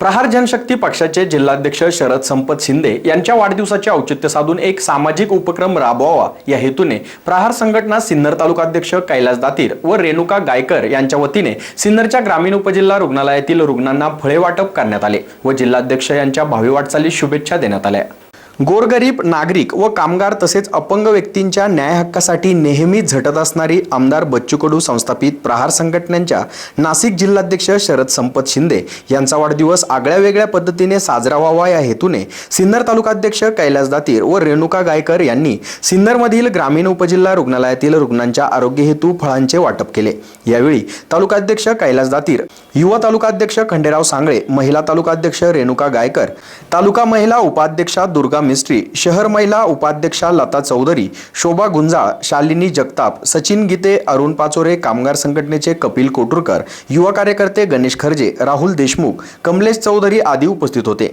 प्रहार जनशक्ती पक्षाचे जिल्हाध्यक्ष शरद संपत शिंदे यांच्या वाढदिवसाचे औचित्य साधून एक सामाजिक उपक्रम राबवावा या हेतूने प्रहार संघटना सिन्नर तालुकाध्यक्ष कैलास दातीर व रेणुका गायकर यांच्या वतीने सिन्नरच्या ग्रामीण उपजिल्हा रुग्णालयातील रुग्णांना फळे वाटप करण्यात आले व जिल्हाध्यक्ष यांच्या भावी वाटचालीस शुभेच्छा देण्यात आल्या. गोरगरीब नागरिक व कामगार तसेच अपंग व्यक्तींच्या न्याय हक्कासाठी नेहमी झटत असणारी आमदार बच्चू कडू संस्थापित प्रहार संघटनांच्या नाशिक जिल्हाध्यक्ष शरद संपत शिंदे यांचा वाढदिवस आगळ्या वेगळ्या पद्धतीने साजरा व्हावा या हेतूने सिन्नर तालुकाध्यक्ष कैलास दातीर व रेणुका गायकर यांनी सिन्नरमधील ग्रामीण उपजिल्हा रुग्णालयातील रुग्णांच्या आरोग्य हेतू फळांचे वाटप केले. यावेळी तालुकाध्यक्ष कैलास दातीर युवा तालुकाध्यक्ष खंडेराव सांगळे महिला तालुकाध्यक्ष रेणुका गायकर तालुका महिला उपाध्यक्षा दुर्गा मिस्त्री शहर महिला उपाध्यक्षा लता चौधरी शोभा गुंजाळ शालिनी जगताप सचिन गीते अरुण पाचोरे कामगार संघटनेचे कपिल कोटुरकर युवा कार्यकर्ते गणेश खर्जे राहुल देशमुख कमलेश चौधरी आदी उपस्थित होते.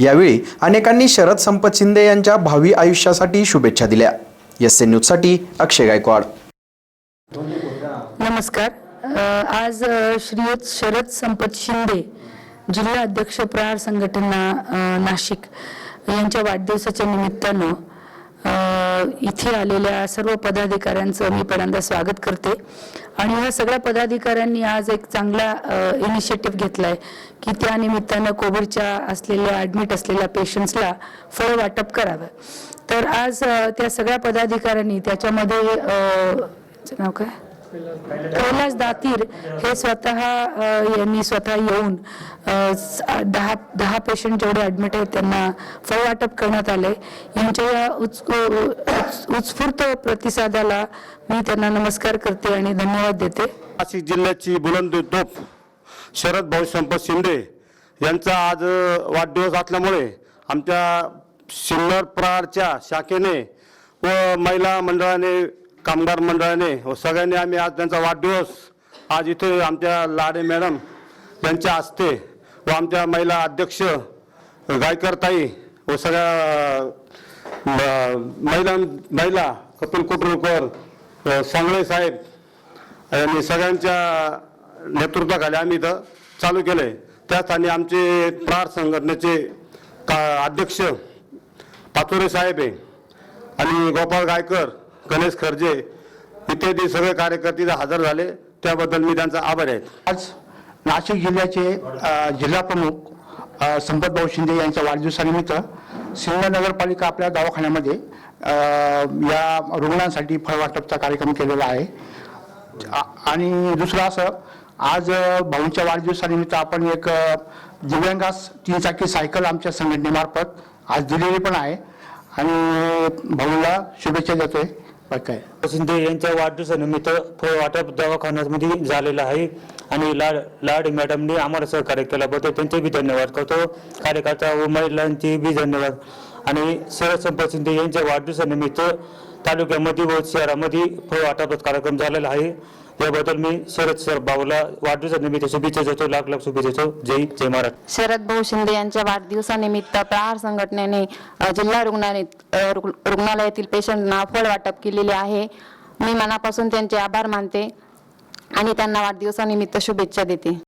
यावेळी अनेकांनी शरद संपत शिंदे यांच्या भावी आयुष्यासाठी शुभेच्छा दिल्या. एस एन न्यूजसाठी अक्षय गायकवाड. नमस्कार. आज श्रीयुत शरद संपत शिंदे जिल्हा अध्यक्ष प्रहार संघटना नाशिक. यांच्या वाढदिवसाच्या निमित्तानं इथे आलेल्या सर्व पदाधिकाऱ्यांचं मी पहिल्यांदा स्वागत करते. आणि ह्या सगळ्या पदाधिकाऱ्यांनी आज एक चांगला इनिशिएटिव्ह घेतलाय की त्या निमित्तानं कोविडच्या असलेल्या ॲडमिट असलेल्या पेशंट्सला फळ वाटप करावं. तर आज त्या सगळ्या पदाधिकाऱ्यांनी त्याच्यामध्ये नाव काय? कैलास दातीर हे स्वतः यांनी स्वतः येऊन दहा दहा पेशंट जेवढे ऍडमिट आहेत त्यांना फळ वाटप करण्यात आले. यांच्या या उत्स्फूर्त प्रतिसादाला मी त्यांना नमस्कार करते आणि धन्यवाद देते. नाशिक जिल्ह्याची बुलंद तोप शरद भाऊ संपत शिंदे यांचा आज वाढदिवस असल्यामुळे आमच्या सिन्नर प्रारच्या शाखेने व महिला मंडळाने कामगार मंडळाने व सगळ्यांनी आम्ही आज त्यांचा वाढदिवस आज इथे आमच्या लाडे मॅडम यांच्या हस्ते व आमच्या महिला अध्यक्ष गायकरताई व सगळ्या म- महिला महिला कपिल कुटुरकर सांगळे साहेब आणि सगळ्यांच्या नेतृत्वाखाली आम्ही इथं चालू केलं आहे त्याच आणि आमचे प्रार संघटनेचे का अध्यक्ष पाचोरे साहेब आहे आणि गोपाळ गायकर गणेश खर्जे इत्यादी सगळे कार्यकर्ते हजर झाले. त्याबद्दल मी त्यांचा आभार आहे. आज नाशिक जिल्ह्याचे जिल्हाप्रमुख संपतभाऊ शिंदे यांच्या वाढदिवसानिमित्त सिन्नर नगरपालिका आपल्या दवाखान्यामध्ये या रुग्णांसाठी फळवाटपचा कार्यक्रम केलेला आहे. आणि दुसरं असं आज भाऊंच्या वाढदिवसानिमित्त आपण एक दिव्यांगास तीन चाकी सायकल आमच्या संघटनेमार्फत आज दिलेली पण आहे. आणि भाऊला शुभेच्छा देतोय. काय शिंदे यांच्या वाढदिवसानिमित्त फळ वाटप दवाखान्यामध्ये झालेलं आहे आणि लाड लाड मॅडमने आम्हाला सहकार्य केल्याबद्दल त्यांचे बी धन्यवाद करतो. कार्यकर्ता व महिलांचे बी धन्यवाद. आणि शरद संपत शिंदे यांच्या वाढदिवसानिमित्त तालुक्यामध्ये व शहरामध्ये फळ वाटप कार्यक्रम झालेला आहे. याबद्दल मी शरद सर भाऊला वाढदिवसानिमित्त शुभेच्छा देतो लाख लाख शुभेच्छा देतो. जय जय महाराज. शरद भाऊ शिंदे यांच्या वाढदिवसानिमित्त प्रहार संघटनेने अ, जिल्हा रुग्णालय अ, रुग्णालयातील पेशंटना फळ वाटप केलेले आहे. मी मनापासून त्यांचे आभार मानते आणि त्यांना वाढदिवसानिमित्त शुभेच्छा देते.